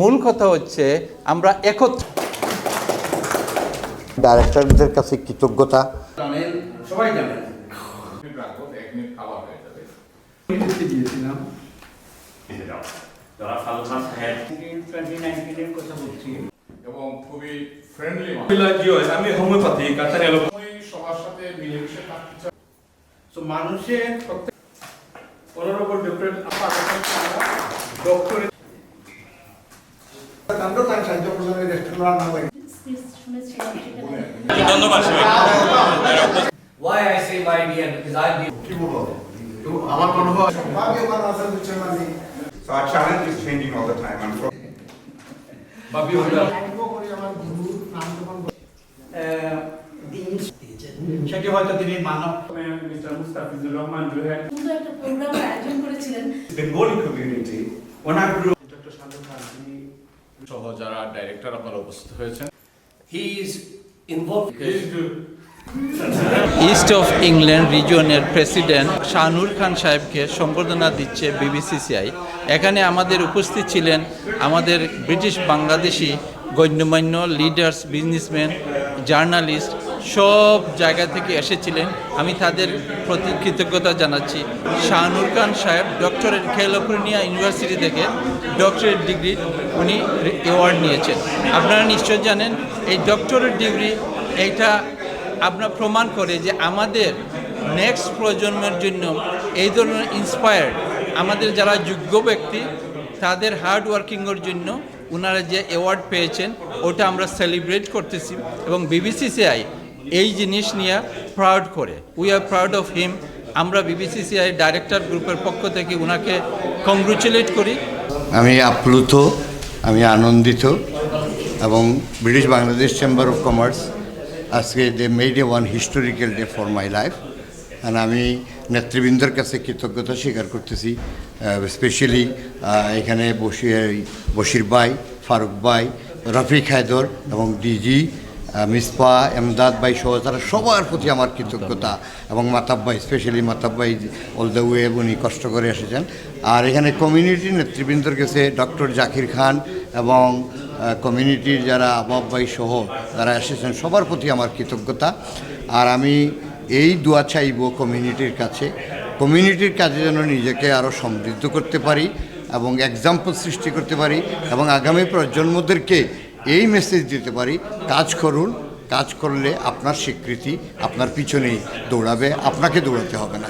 মূল কথা হচ্ছে আমরা একত্র ডাইরেক্টরদের কাছে কৃতজ্ঞতা। জানেন সবাই জানেন। দিয়েছিলাম যারা ফালুকা সাহেব কথা বলছি এবং খুবই ফ্রেন্ডলি আমি হোমিওপ্যাথি কাতারে সবার সাথে মিলেমিশে থাকতে চাই। তো মানুষের প্রত্যেক অনারবল ডক্টর আপা ডক্টরের কাণ্ড তার সাহায্য প্রদানের রেস্টুরেন্ট নাম স্পিচ শুনেছিলাম সেখানে Why I say my dear because I've been আমার মনে হয় So our challenge is changing all the time. Unfortunately, সেটি হয়তো তিনি মানব। মিস্টার মুস্তাফিজুর রহমান জুহের সুন্দর একটা প্রোগ্রাম আয়োজন করেছিলেন। Bengali community when I grew সহ যারা ডাইরেক্টর আপনারা উপস্থিত হয়েছেন he is involved east of England রিজিয়নের president Shahnur Khan সাহেবকে সম্বর্ধনা দিচ্ছে বিবিসিসিআই এখানে আমাদের উপস্থিত ছিলেন আমাদের ব্রিটিশ বাংলাদেশি গণ্যমান্য লিডার্স বিজনেসম্যান জার্নালিস্ট সব জায়গা থেকে এসেছিলেন। আমি তাদের প্রতি কৃতজ্ঞতা জানাচ্ছি। Shahnur Khan Saheb doctorate California university থেকে ডক্টরেট ডিগ্রি উনি অ্যাওয়ার্ড নিয়েছেন। আপনারা নিশ্চয় জানেন, এই ডক্টরেট ডিগ্রি এইটা আপনার প্রমাণ করে যে আমাদের নেক্সট প্রজন্মের জন্য এই ধরনের ইন্সপায়ার্ড আমাদের যারা যোগ্য ব্যক্তি, তাদের হার্ড ওয়ার্কিংয়ের জন্য ওনারা যে অ্যাওয়ার্ড পেয়েছেন, ওটা আমরা সেলিব্রেট করতেছি এবং বিবিসিসিআই এই জিনিস নিয়ে প্রাউড করে। We are proud of him আমরা বিবিসিসিআই ডাইরেক্টর গ্রুপের পক্ষ থেকে ওনাকে কংগ্রেচুলেট করি। আমি আপ্লুত, আমি আনন্দিত এবং British Bangladesh chamber of commerce আজকে they made a one historical day for my life আর আমি নেতৃবৃন্দের কাছে কৃতজ্ঞতা স্বীকার করতেছি স্পেশালি এখানে বসির বশির ভাই, ফারুক ভাই, রফিক হায়দর এবং ডিজি মিসপা, এমদাদ ভাই সহ তারা সবার প্রতি আমার কৃতজ্ঞতা এবং মাতাব ভাই স্পেশালি মাতাব ভাই অল দ্য ওয়ে উনি কষ্ট করে এসেছেন। আর এখানে কমিউনিটি নেতৃবৃন্দর কাছে ডক্টর জাকির খান এবং কমিউনিটির যারা আবাব ভাই সহ যারা এসেছেন, সবার প্রতি আমার কৃতজ্ঞতা। আর আমি এই দোয়া চাইব কমিউনিটির কাছে। কমিউনিটির কাজে যেন নিজেকে আরও সমৃদ্ধ করতে পারি এবং এক্সাম্পল সৃষ্টি করতে পারি এবং আগামী প্রজন্মদেরকে এই মেসেজ দিতে পারি, কাজ করুন, কাজ করলে আপনার স্বীকৃতি, আপনার পিছনেই দৌড়াবে, আপনাকে দৌড়াতে হবে না।